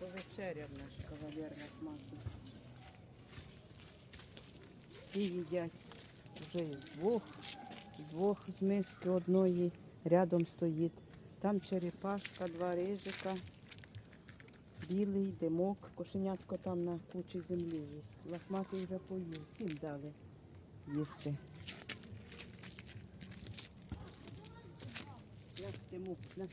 Повечеряв наш кавалер з Ці Всі їдять вже із двох, двох з миски одної рядом стоїть. Там черепашка, два рижика, білий, димок, кошенятко там на кучі землі їсть. Лахматий вже поїв, всім дали їсти. На, димок, на.